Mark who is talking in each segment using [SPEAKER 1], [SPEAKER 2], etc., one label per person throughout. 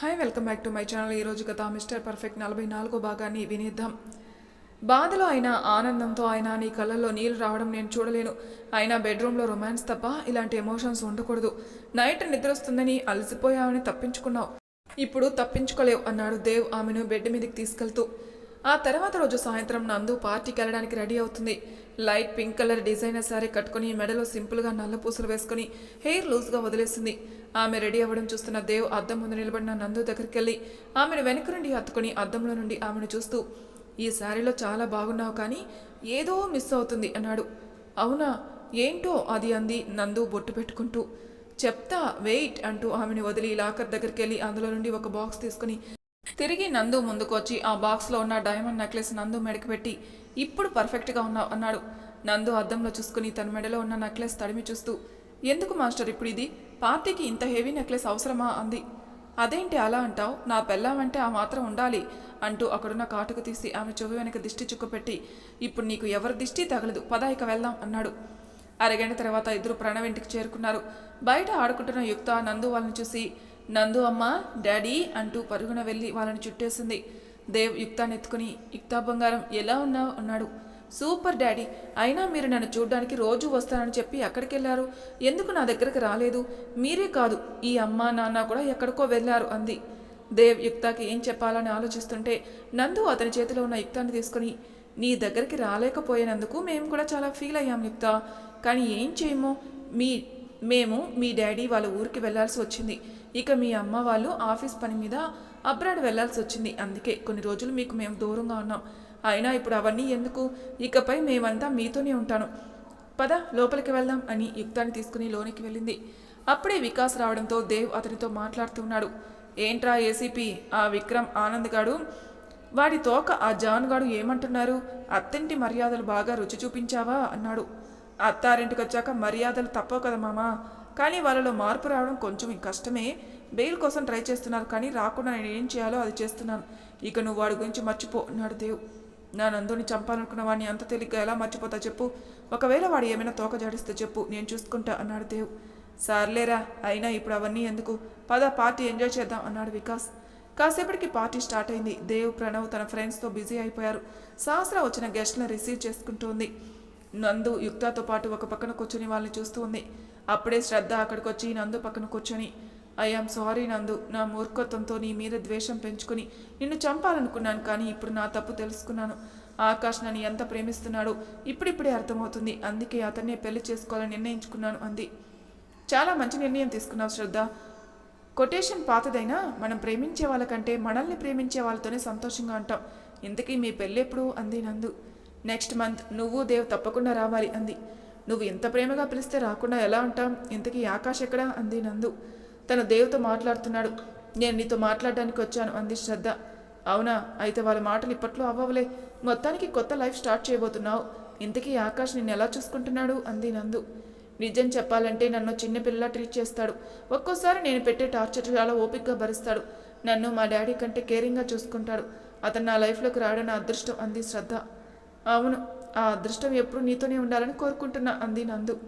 [SPEAKER 1] Hi welcome back to my channel ఈరోజు కథ mister perfect నలభై నాలుగో భాగాన్ని వినేద్దాం. బాధలో అయినా ఆనందంతో అయినా నీ కళ్ళల్లో నీళ్ళు రావడం నేను చూడలేను. అయినా బెడ్రూమ్లో రొమాన్స్ తప్ప ఇలాంటి ఎమోషన్స్ ఉండకూడదు. నైట్ నిద్ర వస్తుందని అలసిపోయావని తప్పించుకున్నావు. ఇప్పుడు తప్పించుకోలేవు అన్నాడు దేవ్ ఆమెను బెడ్ మీదకి తీసుకెళ్తూ. ఆ తర్వాత రోజు సాయంత్రం నందు పార్టీకి వెళ్ళడానికి రెడీ అవుతుంది. Light pink colour designer sari కట్టుకుని మెడలో సింపుల్గా నల్ల పూసలు వేసుకుని హెయిర్ లూజ్గా వదిలేసింది. ఆమె రెడీ అవ్వడం చూస్తున్న దేవ్ అద్దం ముందు నిలబడిన నందు దగ్గరికి వెళ్ళి ఆమెను వెనక నుండి హత్తుకుని అద్దంలో నుండి ఆమెను చూస్తూ ఈ శారీలో చాలా బాగున్నావు కానీ ఏదో మిస్ అవుతుంది అన్నాడు. అవునా? ఏంటో? అది అంది నందు బొట్టు పెట్టుకుంటూ. చెప్తా వెయిట్ అంటూ ఆమెను వదిలి లాకర్ దగ్గరికి వెళ్ళి అందులో నుండి ఒక బాక్స్ తీసుకుని తిరిగి నందు ముందుకు వచ్చి ఆ బాక్స్లో ఉన్న డైమండ్ నెక్లెస్ నందు మెడకి పెట్టి ఇప్పుడు పర్ఫెక్ట్గా ఉన్నావు అన్నాడు. నందు అద్దంలో చూసుకుని తన మెడలో ఉన్న నెక్లెస్ తడిమి చూస్తూ ఎందుకు మాస్టర్ ఇప్పుడు ఇది పార్టీకి ఇంత హెవీ నెక్లెస్ అవసరమా? అంది. అదేంటి అలా అంటావు? నా పెళ్ళామంటే ఆ మాత్రం ఉండాలి అంటూ అక్కడున్న కాటుకు తీసి ఆమె చెవి వెనక దిష్టి చుక్కపెట్టి ఇప్పుడు నీకు ఎవరి దిష్టి తగలదు పద ఇక వెళ్దాం అన్నాడు. అరగంట తర్వాత ఇద్దరు ప్రణవ్ ఇంటికి చేరుకున్నారు. బయట ఆడుకుంటున్న యుక్త నందు వాళ్ళని చూసి నందు అమ్మ డాడీ అంటూ పరుగున వెళ్ళి వాళ్ళని చుట్టేసింది. దేవ్ యుక్తాన్ని ఎత్తుకుని యుక్తా బంగారం ఎలా ఉన్నా ఉన్నాడు సూపర్ డాడీ. అయినా మీరు నన్ను చూడడానికి రోజు వస్తానని చెప్పి ఎక్కడికి వెళ్ళారు ఎందుకు నా దగ్గరకు రాలేదు? మీరే కాదు. ఈ అమ్మ నాన్న కూడా ఎక్కడికో వెళ్ళారు అంది. దేవ్ యుక్తాకి ఏం చెప్పాలని ఆలోచిస్తుంటే నందు అతని చేతిలో ఉన్న యుక్తాన్ని తీసుకుని నీ దగ్గరికి రాలేకపోయినందుకు మేము కూడా చాలా ఫీల్ అయ్యాం యుక్త. కానీ ఏం చేయము? మీ మేము మీ డాడీ వాళ్ళ ఊరికి వెళ్ళాల్సి వచ్చింది. ఇక మీ అమ్మ వాళ్ళు ఆఫీస్ పని మీద అబ్రాడ్ వెళ్ళాల్సి వచ్చింది. అందుకే కొన్ని రోజులు మీకు మేము దూరంగా ఉన్నాం. అయినా ఇప్పుడు అవన్నీ ఎందుకు? ఇకపై మేమంతా మీతోనే ఉంటాను. పద లోపలికి వెళ్దాం అని యుక్తాన్ని తీసుకుని లోనికి వెళ్ళింది. అప్పుడే వికాస్ రావడంతో దేవ్ అతనితో మాట్లాడుతున్నాడు ఏంట్రా ఏసీపీ? ఆ విక్రమ్ ఆనంద్ గాడు? వాడి తోక ఆ జాన్ గాడు ఏమంటున్నారు? అత్తింటి మర్యాదలు బాగా రుచి చూపించావా? అన్నాడు. అత్తారింటికి వచ్చాక మర్యాదలు తప్పవు కదా మామా? కానీ వాళ్ళలో మార్పు రావడం కొంచెం కష్టమే. బెయిల్ కోసం ట్రై చేస్తున్నారు కానీ రాకుండా నేను ఏం చేయాలో అది చేస్తున్నాను. ఇక నువ్వు వాడి గురించి మర్చిపో అన్నాడు దేవ్. నా నందుని చంపాలనుకున్న వాడిని అంత తేలిగ్గా ఎలా మర్చిపోతా చెప్పు? ఒకవేళ వాడు ఏమైనా తోక జాడిస్తే చెప్పు నేను చూసుకుంటా అన్నాడు దేవ్. సార్లేరా అయినా ఇప్పుడు అవన్నీ ఎందుకు? పద పార్టీ ఎంజాయ్ చేద్దాం అన్నాడు వికాస్. కాసేపటికి పార్టీ స్టార్ట్ అయింది. దేవ్ ప్రణవ్ తన ఫ్రెండ్స్తో బిజీ అయిపోయారు. సహస్ర వచ్చిన గెస్ట్లను రిసీవ్ చేసుకుంటూ ఉంది నందు యుక్తాతో పాటు ఒక పక్కన కూర్చొని వాళ్ళని చూస్తూ ఉంది. అప్పుడే శ్రద్ధ అక్కడికి వచ్చి నందు పక్కన కూర్చొని ఐఆమ్ సారీ నందు నా మూర్ఖత్వంతో నీ మీద ద్వేషం పెంచుకుని నిన్ను చంపాలనుకున్నాను కానీ ఇప్పుడు నా తప్పు తెలుసుకున్నాను. ఆకాష్ నన్ను ఎంత ప్రేమిస్తున్నాడో ఇప్పుడిప్పుడే అర్థమవుతుంది. అందుకే అతన్నే పెళ్ళి చేసుకోవాలని నిర్ణయించుకున్నాను అంది. చాలా మంచి నిర్ణయం తీసుకున్నావు శ్రద్ధ. కొటేషన్ పాతదైనా మనం ప్రేమించే వాళ్ళకంటే మనల్ని ప్రేమించే వాళ్ళతోనే సంతోషంగా ఉంటాం. ఇంతకీ మీ పెళ్ళెప్పుడు? అంది నందు. నెక్స్ట్ మంత్ నువ్వు దేవ్ తప్పకుండా రావాలి అంది. నువ్వు ఇంత ప్రేమగా పిలిస్తే రాకుండా ఎలా ఉంటాం ఇంతకీ ఆకాష్ ఎక్కడా? అంది నందు. తన దేవుతో మాట్లాడుతున్నాడు. నేను నీతో మాట్లాడడానికి వచ్చాను అంది శ్రద్ధ. అవునా? అయితే వాళ్ళ మాటలు ఇప్పట్లో అవ్వవులే. మొత్తానికి కొత్త లైఫ్ స్టార్ట్ చేయబోతున్నావు. ఇంతకీ ఆకాష్ నిన్ను ఎలా చూసుకుంటున్నాడు? అంది నందు. నిజం చెప్పాలంటే నన్ను చిన్నపిల్లలా ట్రీట్ చేస్తాడు. ఒక్కోసారి నేను పెట్టే టార్చర్ చాలా ఓపికగా భరిస్తాడు. నన్ను మా డాడీ కంటే కేరింగ్గా చూసుకుంటాడు. అతను నా లైఫ్లోకి రావడం నా అదృష్టం అంది శ్రద్ధ. అవును. ఆ అదృష్టం ఎప్పుడు నీతోనే ఉండాలని కోరుకుంటున్నా అంది నందు.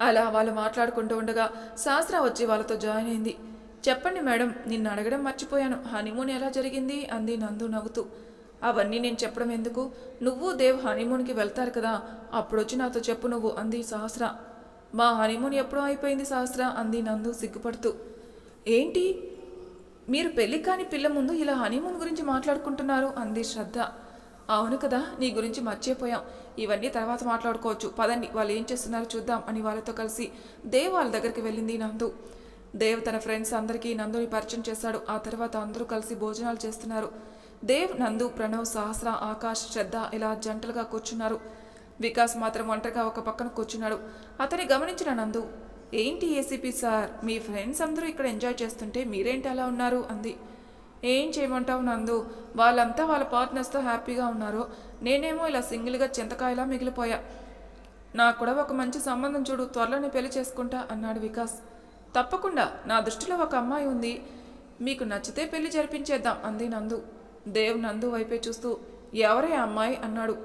[SPEAKER 1] అలా వాళ్ళు మాట్లాడుకుంటూ ఉండగా శాస్త్ర వచ్చి వాళ్ళతో జాయిన్ అయింది. చెప్పండి మేడం నిన్ను అడగడం మర్చిపోయాను. హనీమూన్ ఎలా జరిగింది? అంది నందు నవ్వుతూ. అవన్నీ నేను చెప్పడం ఎందుకు? నువ్వు దేవ్ హనీమూన్కి వెళ్తారు కదా అప్పుడొచ్చి నాతో చెప్పు నువ్వు అంది సహస్ర మా హనీమూన్ ఎప్పుడో అయిపోయింది సహస్ర అంది నందు సిగ్గుపడుతూ. ఏంటి? మీరు పెళ్ళి కాని పిల్ల ముందు ఇలా హనీమూన్ గురించి మాట్లాడుకుంటున్నారు అంది శ్రద్ధ. అవును కదా నీ గురించి మర్చిపోయాం. ఇవన్నీ తర్వాత మాట్లాడుకోవచ్చు. పదండి వాళ్ళు ఏం చేస్తున్నారో చూద్దాం అని వాళ్ళతో కలిసి దేవ్ వాళ్ళ దగ్గరికి వెళ్ళింది నందు. దేవ్ తన ఫ్రెండ్స్ అందరికీ నందుని పరిచయం చేశాడు. ఆ తర్వాత అందరూ కలిసి భోజనాలు చేస్తున్నారు. దేవ్ నందు ప్రణవ్ సహస్ర ఆకాష్ శ్రద్ధ ఇలా జంటలుగా కూర్చున్నారు. వికాస్ మాత్రం ఒంటరిగా ఒక పక్కన కూర్చున్నాడు. అతని గమనించిన నందు ఏంటి ఏసీపీ సార్? మీ ఫ్రెండ్స్ అందరూ ఇక్కడ ఎంజాయ్ చేస్తుంటే మీరేంటి అలా ఉన్నారు? అంది. ఏం చేయమంటావు నందు? వాళ్ళంతా వాళ్ళ పార్ట్నర్స్తో హ్యాపీగా ఉన్నారు? నేనేమో ఇలా సింగిల్గా చింతకాయలా మిగిలిపోయా. నాకు కూడా ఒక మంచి సంబంధం చూడు త్వరలోనే పెళ్ళి చేసుకుంటా అన్నాడు వికాస్. తప్పకుండా నా దృష్టిలో ఒక అమ్మాయి ఉంది. మీకు నచ్చితే పెళ్ళి జరిపించేద్దాం అంది నందు. దేవ్ నందు వైపే చూస్తూ ఎవరే ఆ అమ్మాయి? అన్నాడు.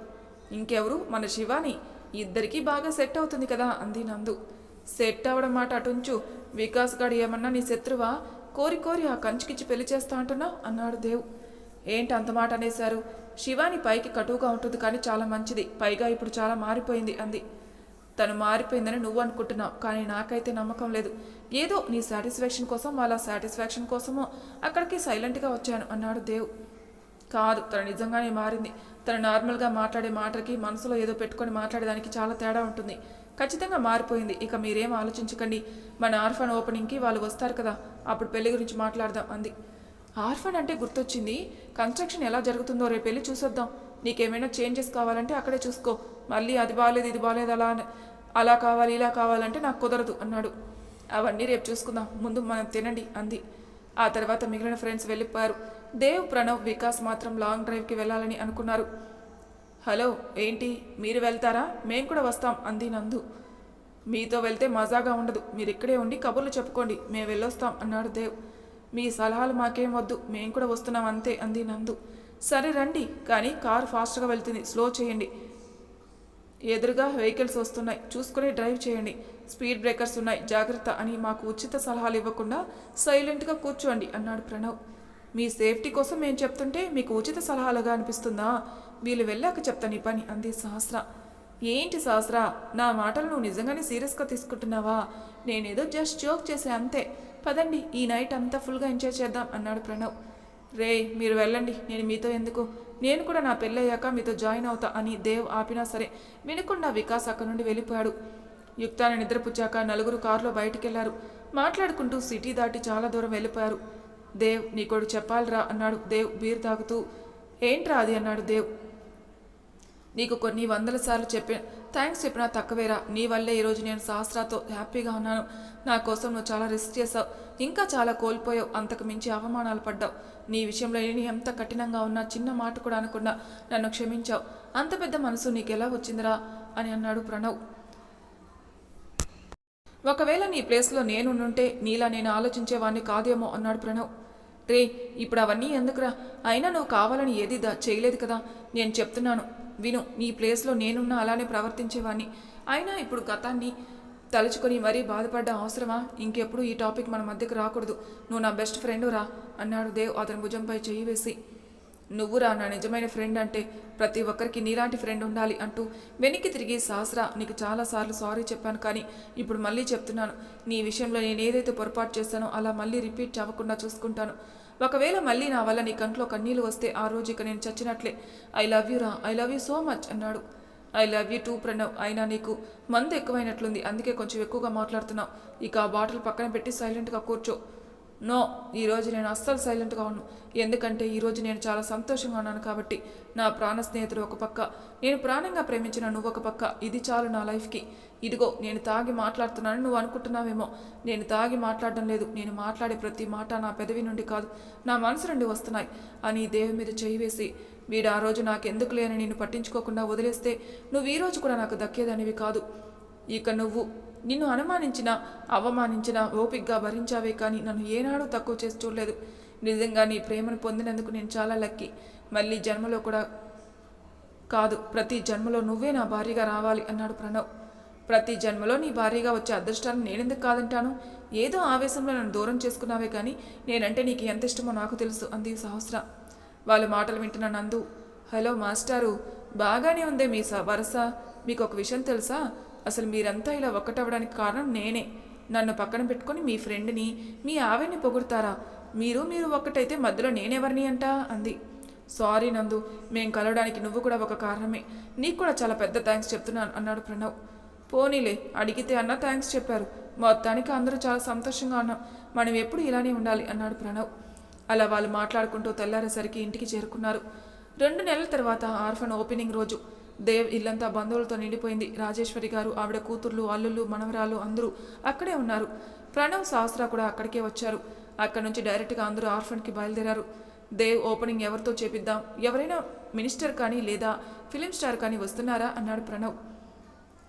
[SPEAKER 1] ఇంకెవరు? మన శివాని. ఇద్దరికీ బాగా సెట్ అవుతుంది కదా అంది నందు. సెట్ అవ్వడం మాట అటుంచు. వికాస్ గాడు ఏమన్నా నీ శత్రువా? కోరి కోరి ఆ కంచికిచ్చి పెళ్ళి చేస్తా అంటున్నా? అన్నాడు దేవ్. ఏంటి అంత మాట అనేశారు? శివాని పైకి కటువుగా ఉంటుంది కానీ చాలా మంచిది. పైగా ఇప్పుడు చాలా మారిపోయింది అంది. తను మారిపోయిందని నువ్వు అనుకుంటున్నావు కానీ నాకైతే నమ్మకం లేదు. ఏదో నీ సాటిస్ఫాక్షన్ కోసం వాళ్ళ సాటిస్ఫాక్షన్ కోసమో అక్కడికి సైలెంట్గా వచ్చాను అన్నాడు దేవ్. కాదు తను నిజంగానే మారింది. తను నార్మల్గా మాట్లాడే మాటకి మనసులో ఏదో పెట్టుకొని మాట్లాడేదానికి చాలా తేడా ఉంటుంది. ఖచ్చితంగా మారిపోయింది. ఇక మీరేం ఆలోచించకండి. మన ఆర్ఫన్ ఓపెనింగ్కి వాళ్ళు వస్తారు కదా. అప్పుడు పెళ్ళి గురించి మాట్లాడదాం అంది. ఆర్ఫన్ అంటే గుర్తొచ్చింది. కన్స్ట్రక్షన్ ఎలా జరుగుతుందో రేపు వెళ్ళి చూసొద్దాం. నీకేమైనా చేంజెస్ కావాలంటే అక్కడే చూసుకో. మళ్ళీ అది బాగాలేదు ఇది బాగాలేదు అలా అని- అలా కావాలి ఇలా కావాలంటే నాకు కుదరదు అన్నాడు. అవన్నీ రేపు చూసుకుందాం. ముందు మనం తినండి అంది. ఆ తర్వాత మిగిలిన ఫ్రెండ్స్ వెళ్ళిపోయారు. దేవ్ ప్రణవ్ వికాస్ మాత్రం లాంగ్ డ్రైవ్కి వెళ్ళాలని అనుకున్నారు. హలో ఏంటి? మీరు వెళ్తారా? మేము కూడా వస్తాం అంది నందు. మీతో వెళ్తే మజాగా ఉండదు. మీరు ఇక్కడే ఉండి కబుర్లు చెప్పుకోండి. మేము వెళ్ళొస్తాం అన్నాడు దేవ్. మీ సలహాలు మాకేం వద్దు. మేము కూడా వస్తున్నాం అంతే అంది నందు. సరే రండి కానీ కారు ఫాస్ట్గా వెళ్తుంది. స్లో చేయండి. ఎదురుగా వెహికల్స్ వస్తున్నాయి. చూసుకుని డ్రైవ్ చేయండి. స్పీడ్ బ్రేకర్స్ ఉన్నాయి. జాగ్రత్త అని మాకు ఉచిత సలహాలు ఇవ్వకుండా సైలెంట్గా కూర్చోండి అన్నాడు ప్రణవ్. మీ సేఫ్టీ కోసం మేము చెప్తుంటే మీకు ఉచిత సలహాలుగా అనిపిస్తుందా? వీళ్ళు వెళ్ళాక చెప్తాను ఈ పని అంది సహస్ర. ఏంటి సహస్ర నా మాటలు నువ్వు నిజంగానే సీరియస్గా తీసుకుంటున్నావా? నేనేదో జస్ట్ జోక్ చేసే అంతే. పదండి ఈ నైట్ అంతా ఫుల్గా ఎంజాయ్ చేద్దాం అన్నాడు ప్రణవ్. రే మీరు వెళ్ళండి నేను మీతో ఎందుకు? నేను కూడా నా పెళ్ళయ్యాక మీతో జాయిన్ అవుతా అని దేవ్ ఆపినా సరే వినకుండా వికాస్ అక్కడి నుండి వెళ్ళిపోయాడు. యుక్తాన్ని నిద్రపుచ్చాక నలుగురు కారులో బయటికెళ్ళారు. మాట్లాడుకుంటూ సిటీ దాటి చాలా దూరం వెళ్ళిపోయారు. దేవ్ నీకోడు చెప్పాలిరా అన్నాడు దేవ్ బీర్ తాగుతూ. ఏంట్రా అది అన్నాడు దేవ్. నీకు కొన్ని వందల సార్లు చెప్పి థ్యాంక్స్ చెప్పినా తక్కువేరా. నీ వల్లే ఈరోజు నేను సహస్రాతో హ్యాపీగా ఉన్నాను. నా కోసం నువ్వు చాలా రిస్క్ చేసావు ఇంకా చాలా కోల్పోయావు. అంతకు మించి అవమానాలు పడ్డావు. నీ విషయంలో నేను ఎంత కఠినంగా ఉన్నా చిన్న మాట కూడా అనుకున్నా నన్ను క్షమించావు. అంత పెద్ద మనసు నీకెలా వచ్చిందిరా? అని అన్నాడు ప్రణవ్. ఒకవేళ నీ ప్లేస్లో నేనుంటే నీలా నేను ఆలోచించేవాడిని కాదేమో అన్నాడు ప్రణవ్. రే ఇప్పుడు అవన్నీ ఎందుకురా? అయినా నువ్వు కావాలని ఏది చేయలేదు కదా? నేను చెప్తున్నాను. విను నీ ప్లేస్లో నేనున్నా అలానే ప్రవర్తించేవాడిని అయినా ఇప్పుడు గతాన్ని తలుచుకొని మరీ బాధపడ్డ అవసరమా? ఇంకెప్పుడు ఈ టాపిక్ మన మధ్యకు రాకూడదు. నువ్వు నా బెస్ట్ ఫ్రెండు రా అన్నాడు దేవ్ అతని భుజంపై చేయి వేసి. నువ్వురా నా నిజమైన ఫ్రెండ్ అంటే ప్రతి ఒక్కరికి నీలాంటి ఫ్రెండ్ ఉండాలి అంటూ వెనక్కి తిరిగి సాసరా నీకు చాలాసార్లు సారీ చెప్పాను కానీ ఇప్పుడు మళ్ళీ చెప్తున్నాను. నీ విషయంలో నేను ఏదైతే పొరపాటు చేస్తానో అలా మళ్ళీ రిపీట్ అవ్వకుండా చూసుకుంటాను. ఒకవేళ మళ్ళీ నా వల్ల నీ కంట్లో కన్నీళ్ళు వస్తే ఆ రోజు ఇక నేను చచ్చినట్లే. ఐ లవ్ యూ రా. I love you so much అన్నాడు. I love you too Pranav. అయినా నీకు మందు ఎక్కువైనట్లుంది. అందుకే కొంచెం ఎక్కువగా మాట్లాడుతున్నావు. ఇక ఆ బాటిల్ పక్కన పెట్టి సైలెంట్గా కూర్చో. నో ఈరోజు నేను అస్సలు సైలెంట్గా ఉన్నాను ఎందుకంటే ఈరోజు నేను చాలా సంతోషంగా ఉన్నాను కాబట్టి నా ప్రాణ స్నేహితుడు ఒక పక్క. నేను ప్రాణంగా ప్రేమించిన నువ్వు ఒక పక్క. ఇది చాలు నా లైఫ్కి. ఇదిగో నేను తాగి మాట్లాడుతున్నాను నువ్వు అనుకుంటున్నావేమో. నేను తాగి మాట్లాడడం లేదు. నేను మాట్లాడే ప్రతి మాట నా పెదవి నుండి కాదు నా మనసు నుండి వస్తున్నాయి. అని దేవి మీద చేయి వేసి వీడు ఆ రోజు నాకెందుకు లేని నిన్ను పట్టించుకోకుండా వదిలేస్తే నువ్వు ఈ రోజు కూడా నాకు దక్కేదనివి కాదు. ఇక నువ్వు నిన్ను అనుమానించిన అవమానించిన ఓపిగ్గా భరించావే కానీ నన్ను ఏనాడూ తక్కువ చేసి చూడలేదు. నిజంగా నీ ప్రేమను పొందినందుకు నేను చాలా లక్కీ. మళ్ళీ జన్మలో కూడా కాదు ప్రతి జన్మలో నువ్వే నా భార్యగా రావాలి అన్నాడు ప్రణవ్. ప్రతి జన్మలో నీ భార్యగా వచ్చే అదృష్టాన్ని నేనెందుకు కాదంటాను? ఏదో ఆవేశంలో నన్ను దూరం చేసుకున్నావే కానీ నేనంటే నీకు ఎంత ఇష్టమో నాకు తెలుసు అంది సహస్ర. వాళ్ళ మాటలు వింటున్న నందు హలో మాస్టారు బాగానే ఉందే మీ స వరస? మీకు ఒక విషయం తెలుసా? అసలు మీరంతా ఇలా ఒక్కటవ్వడానికి కారణం నేనే. నన్ను పక్కన పెట్టుకొని మీ ఫ్రెండ్ని మీ ఆవిడ్ని పొగుడతారా? మీరు మీరు ఒక్కటైతే మధ్యలో నేనెవరిని అంటా? అంది. సారీ నందు మేం కలవడానికి నువ్వు కూడా ఒక కారణమే. నీకు కూడా చాలా పెద్ద థ్యాంక్స్ చెప్తున్నాను అన్నాడు ప్రణవ్. పోనీలే అడిగితే అన్న థ్యాంక్స్ చెప్పారు. మొత్తానికి అందరూ చాలా సంతోషంగా ఉన్నాం. మనం ఎప్పుడు ఇలానే ఉండాలి అన్నాడు ప్రణవ్. అలా వాళ్ళు మాట్లాడుకుంటూ తెల్లారేసరికి ఇంటికి చేరుకున్నారు. రెండు నెలల తర్వాత ఆర్ఫన్ ఓపెనింగ్ రోజు. దేవ్ ఇల్లంతా బంధువులతో నిండిపోయింది. రాజేశ్వరి గారు ఆవిడ కూతుర్లు అల్లుళ్ళు మనవరాలు అందరూ అక్కడే ఉన్నారు. ప్రణవ్ సహస్ర కూడా అక్కడికే వచ్చారు. అక్కడి నుంచి డైరెక్ట్గా అందరూ ఆర్ఫన్కి బయలుదేరారు. దేవ్ ఓపెనింగ్ ఎవరితో చేపిద్దాం? ఎవరైనా మినిస్టర్ కానీ లేదా ఫిలిం స్టార్ కానీ వస్తున్నారా? అన్నాడు ప్రణవ్.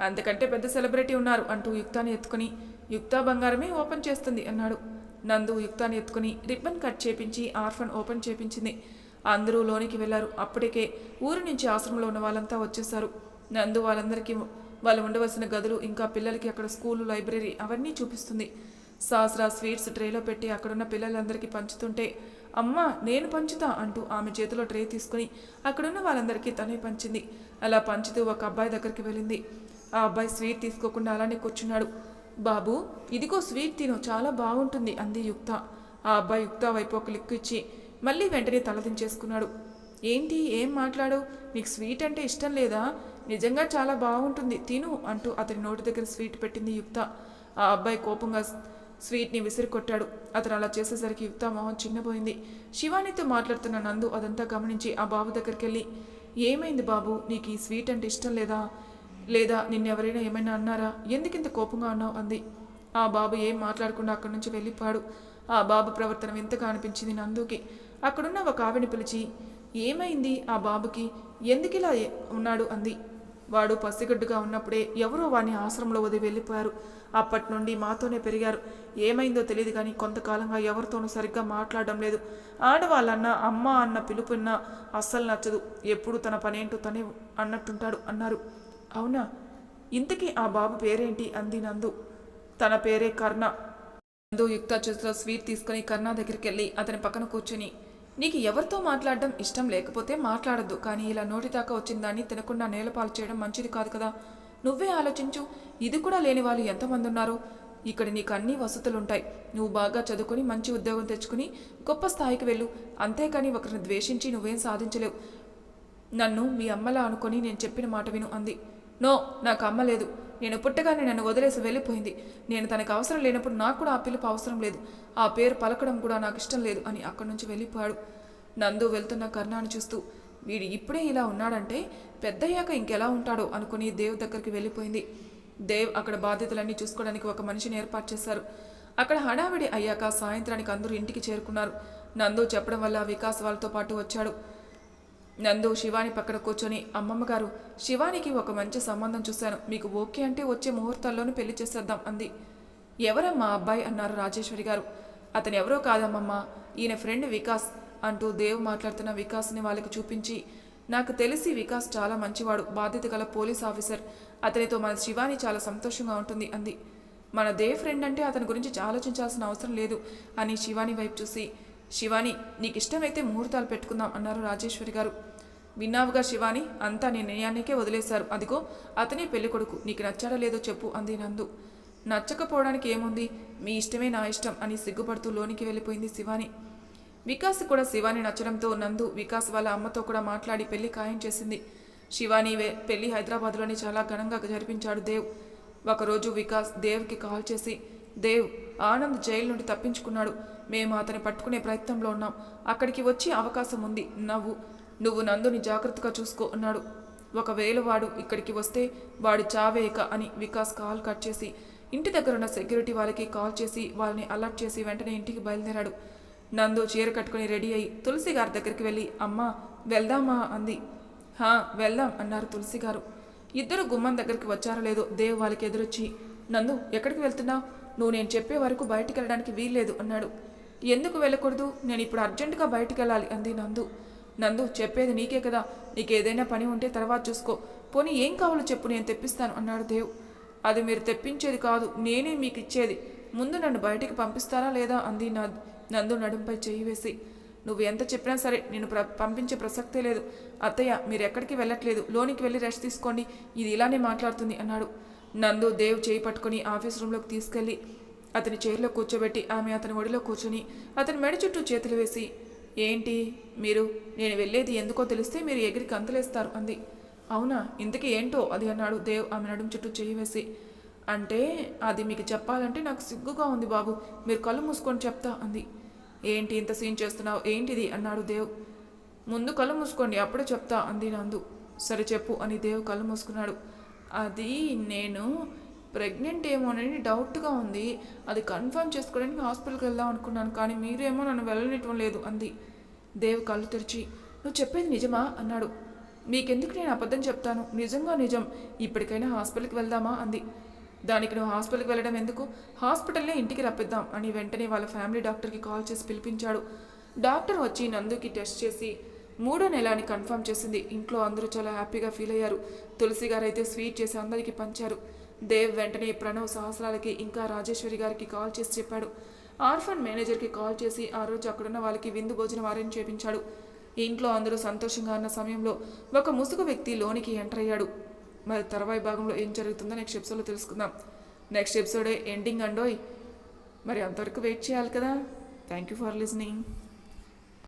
[SPEAKER 1] అంతకంటే పెద్ద సెలబ్రిటీ ఉన్నారు అంటూ యుక్తాన్ని ఎత్తుకుని యుక్తా బంగారమే ఓపెన్ చేస్తుంది అన్నాడు. నందు యుక్తాన్ని ఎత్తుకుని రిబ్బన్ కట్ చేపించి ఆర్ఫన్ ఓపెన్ చేపించింది. అందరూ లోనికి వెళ్ళారు అప్పటికే ఊరి నుంచి ఆశ్రమంలో ఉన్న వాళ్ళంతా వచ్చేశారు. నందు వాళ్ళందరికీ వాళ్ళు ఉండవలసిన గదులు ఇంకా పిల్లలకి అక్కడ స్కూలు లైబ్రరీ అవన్నీ చూపిస్తుంది. సాస్రా స్వీట్స్ ట్రేలో పెట్టి అక్కడున్న పిల్లలందరికీ పంచుతుంటే అమ్మ నేను పంచుతా అంటూ ఆమె చేతిలో ట్రే తీసుకుని అక్కడున్న వాళ్ళందరికీ తనే పంచింది. అలా పంచుతూ ఒక అబ్బాయి దగ్గరికి వెళ్ళింది. ఆ అబ్బాయి స్వీట్ తీసుకోకుండా అలానే కూర్చున్నాడు. బాబు ఇదిగో స్వీట్ తిను చాలా బాగుంటుంది అంది యుక్త. ఆ అబ్బాయి యుక్త వైపు ఒక లిక్కు ఇచ్చి మళ్ళీ వెంటనే తలదించేసుకున్నాడు. ఏంటి? ఏం మాట్లాడు నీకు స్వీట్ అంటే ఇష్టం లేదా? నిజంగా చాలా బాగుంటుంది. తిను అంటూ అతని నోటి దగ్గర స్వీట్ పెట్టింది యుక్త. ఆ అబ్బాయి కోపంగా స్వీట్ని విసిరి కొట్టాడు అతను అలా చేసేసరికి యుక్త మొహం చిన్నపోయింది శివానితో మాట్లాడుతున్న నందు అదంతా గమనించి ఆ బాబు దగ్గరికి వెళ్ళి ఏమైంది బాబు? నీకు ఈ స్వీట్ అంటే ఇష్టం లేదా? లేదా నిన్నెవరైనా ఏమైనా అన్నారా? ఎందుకింత కోపంగా అన్నావు అంది. ఆ బాబు ఏం మాట్లాడకుండా అక్కడి నుంచి వెళ్ళిపోయాడు. ఆ బాబు ప్రవర్తన వింతగా అనిపించింది నందుకి. అక్కడున్న ఒక ఆవిని పిలిచి ఏమైంది ఆ బాబుకి? ఎందుకిలా ఉన్నాడు అంది. వాడు పసిగడ్డుగా ఉన్నప్పుడే ఎవరో వాడిని ఆశ్రమంలో వదిలి వెళ్ళిపోయారు. అప్పటి నుండి మాతోనే పెరిగారు. ఏమైందో తెలియదు కానీ కొంతకాలంగా ఎవరితోనూ సరిగ్గా మాట్లాడడం లేదు. ఆడవాళ్ళన్న అమ్మ అన్న పిలుపున్నా అస్సలు నచ్చదు. ఎప్పుడు తన పనేంటో తనే అన్నట్టుంటాడు అన్నారు. అవునా? ఇంతకీ ఆ బాబు పేరేంటి? అంది నందు. తన పేరే కర్ణ. నందు యుక్త చేతిలో స్వీట్ తీసుకుని కర్ణ దగ్గరికి వెళ్ళి అతని పక్కన కూర్చుని నీకు ఎవరితో మాట్లాడడం ఇష్టం లేకపోతే మాట్లాడద్దు. కానీ ఇలా నోటి దాకా వచ్చిన దాన్ని తినకుండా నేలపాలు చేయడం మంచిది కాదు కదా. నువ్వే ఆలోచించు. ఇది కూడా లేని వాళ్ళు ఎంతమంది ఉన్నారు. ఇక్కడ నీకు అన్ని వసతులుంటాయి. నువ్వు బాగా చదువుకొని మంచి ఉద్యోగం తెచ్చుకుని గొప్ప స్థాయికి వెళ్ళు. అంతేకాని ఒకరిని ద్వేషించి నువ్వేం సాధించలేవు. నన్ను మీ అమ్మలా అనుకొని నేను చెప్పిన మాట విను అంది. నో నాకు అమ్మ లేదు. నేను పుట్టగానే నన్ను వదిలేసి వెళ్ళిపోయింది. నేను తనకు అవసరం లేనప్పుడు నాకు కూడా ఆ పిలుపు అవసరం లేదు. ఆ పేరు పలకడం కూడా నాకు ఇష్టం లేదు అని అక్కడి నుంచి వెళ్ళిపోయాడు. నందు వెళ్తున్న కర్ణాన్ని చూస్తూ వీడు ఇప్పుడే ఇలా ఉన్నాడంటే పెద్దయ్యాక ఇంకెలా ఉంటాడో అనుకుని దేవ్ దగ్గరికి వెళ్ళిపోయింది. దేవ్ అక్కడ బాధ్యతలన్నీ చూసుకోవడానికి ఒక మనిషిని ఏర్పాటు చేశారు. అక్కడ హడావిడి అయ్యాక సాయంత్రానికి అందరూ ఇంటికి చేరుకున్నారు. నందు చెప్పడం వల్ల వికాస్ వాళ్ళతో పాటు వచ్చాడు. నందు శివాని పక్కన కూర్చొని అమ్మమ్మ గారు శివానికి ఒక మంచి సంబంధం చూశాను. మీకు ఓకే అంటే వచ్చే ముహూర్తాల్లోనూ పెళ్ళి చేసేద్దాం అంది. ఎవరమ్మా అబ్బాయి? అన్నారు రాజేశ్వరి గారు. అతను ఎవరో కాదమ్మమ్మ. ఈయన ఫ్రెండ్ వికాస్ అంటూ దేవ్ మాట్లాడుతున్న వికాస్ని వాళ్ళకి చూపించి నాకు తెలిసి వికాస్ చాలా మంచివాడు బాధ్యత గల పోలీస్ ఆఫీసర్. అతనితో మన శివాని చాలా సంతోషంగా ఉంటుంది అంది. మన దేవ్ ఫ్రెండ్ అంటే అతని గురించి ఆలోచించాల్సిన అవసరం లేదు అని శివాని వైపు చూసి శివాని నీకు ఇష్టమైతే ముహూర్తాలు పెట్టుకుందాం అన్నారు రాజేశ్వరి గారు. విన్నావుగా శివాని అంతా నీ నిర్ణయానికే వదిలేశారు. అదిగో అతనే పెళ్ళి కొడుకు. నీకు నచ్చాడో లేదో చెప్పు అంది నందు. నచ్చకపోవడానికి ఏముంది? మీ ఇష్టమే నా ఇష్టం అని సిగ్గుపడుతూ లోనికి వెళ్ళిపోయింది శివాని. వికాస్ కూడా శివాని నచ్చడంతో నందు వికాస్ వాళ్ళ అమ్మతో కూడా మాట్లాడి పెళ్ళి ఖాయం చేసింది. శివాని వే- పెళ్ళి హైదరాబాద్లోని చాలా ఘనంగా జరిపించాడు దేవ్. ఒకరోజు వికాస్ దేవ్కి కాల్ చేసి దేవ్ ఆనంద్ జైలు నుండి తప్పించుకున్నాడు. మేము అతని పట్టుకునే ప్రయత్నంలో ఉన్నాం. అక్కడికి వచ్చే అవకాశం ఉంది. నవ్వు. నువ్వు నందుని జాగ్రత్తగా చూసుకో అన్నాడు. ఒకవేళ వాడు ఇక్కడికి వస్తే వాడు చావేక అని వికాస్ కాల్ కట్ చేసి ఇంటి దగ్గర ఉన్న సెక్యూరిటీ వాళ్ళకి కాల్ చేసి వాళ్ళని అలర్ట్ చేసి వెంటనే ఇంటికి బయలుదేరాడు. నందు చీర కట్టుకుని రెడీ అయి తులసి గారి దగ్గరికి వెళ్ళి అమ్మా వెళ్దామా? అంది. హా వెళ్దాం అన్నారు తులసి గారు. ఇద్దరు గుమ్మం దగ్గరికి వచ్చారో లేదో దేవ్ వాళ్ళకి ఎదురొచ్చి నందు ఎక్కడికి వెళ్తున్నావు? నువ్వు నేను చెప్పే వరకు బయటికి వెళ్ళడానికి వీల్లేదు అన్నాడు. ఎందుకు వెళ్ళకూడదు? నేను ఇప్పుడు అర్జెంటుగా బయటికి వెళ్ళాలి అంది నందు. నందు చెప్పేది నీకే కదా. నీకు ఏదైనా పని ఉంటే తర్వాత చూసుకో. పోనీ ఏం కావాలో చెప్పు నేను తెప్పిస్తాను అన్నాడు దేవ్. అది మీరు తెప్పించేది కాదు నేనే మీకు ఇచ్చేది. ముందు నన్ను బయటికి పంపిస్తారా లేదా? అంది నందు నడుంపై చేయి వేసి. నువ్వు ఎంత చెప్పినా సరే నేను ప్ర పంపించే ప్రసక్తే లేదు. అత్తయ్య మీరు ఎక్కడికి వెళ్ళట్లేదు. లోనికి వెళ్ళి రెస్ట్ తీసుకోండి. ఇది ఇలానే మాట్లాడుతుంది అన్నాడు. నందు దేవ్ చేయి పట్టుకుని ఆఫీస్ రూమ్లోకి తీసుకెళ్ళి అతని చైర్లో కూర్చోబెట్టి ఆమె అతని ఒడిలో కూర్చొని అతని మెడ చుట్టూ చేతులు వేసి ఏంటి మీరు? నేను వెళ్ళేది ఎందుకో తెలిస్తే మీరు ఎగిరి కంతలేస్తారు అంది. అవునా? ఇంతకీ ఏంటో? అది అన్నాడు దేవ్ ఆమె నడుము చుట్టూ చేయి వేసి. అంటే అది మీకు చెప్పాలంటే నాకు సిగ్గుగా ఉంది బాబు. మీరు కళ్ళు మూసుకొని చెప్తా అంది. ఏంటి ఇంత సీన్ చేస్తున్నావు? ఏంటిది? అన్నాడు దేవ్. ముందు కళ్ళు మూసుకోండి అప్పుడే చెప్తా అంది నందు. సరే చెప్పు అని దేవ్ కళ్ళు మూసుకున్నాడు. అది నేను ప్రెగ్నెంట్ ఏమో అనేది డౌట్గా ఉంది. అది కన్ఫర్మ్ చేసుకోవడానికి హాస్పిటల్కి వెళ్దాం అనుకున్నాను కానీ మీరేమో నన్ను వెళ్ళనివ్వడం లేదు అంది. దేవ్ కళ్ళు తెరిచి నువ్వు చెప్పేది నిజమా? అన్నాడు. మీకెందుకు నేను అబద్ధం చెప్తాను? నిజంగా నిజం. ఇప్పటికైనా హాస్పిటల్కి వెళ్దామా? అంది. దానికి నువ్వు హాస్పిటల్కి వెళ్ళడం ఎందుకు? హాస్పిటల్నే ఇంటికి రప్పిద్దాం అని వెంటనే వాళ్ళ ఫ్యామిలీ డాక్టర్కి కాల్ చేసి పిలిపించాడు. డాక్టర్ వచ్చి నందుకి టెస్ట్ చేసి మూడో నెల అని కన్ఫర్మ్ చేసింది. ఇంట్లో అందరూ చాలా హ్యాపీగా ఫీల్ అయ్యారు. తులసి గారు అయితే స్వీట్ చేసి అందరికీ పంచారు. దేవ్ వెంటనే ప్రణవ్ సహస్రాలకి ఇంకా రాజేశ్వరి గారికి కాల్ చేసి చెప్పాడు. ఆర్ఫన్ మేనేజర్కి కాల్ చేసి ఆ రోజు అక్కడున్న వాళ్ళకి విందు భోజనం అరేంజ్ చేపించాడు. ఇంట్లో అందరూ సంతోషంగా ఉన్న సమయంలో ఒక ముసుగు వ్యక్తి లోనికి ఎంటర్ అయ్యాడు. మరి తర్వాయి భాగంలో ఏం జరుగుతుందో నెక్స్ట్ ఎపిసోడ్లో తెలుసుకుందాం. నెక్స్ట్ ఎపిసోడే ఎండింగ్ అండోయ్. మరి అంతవరకు వెయిట్ చేయాలి కదా. Thank you for listening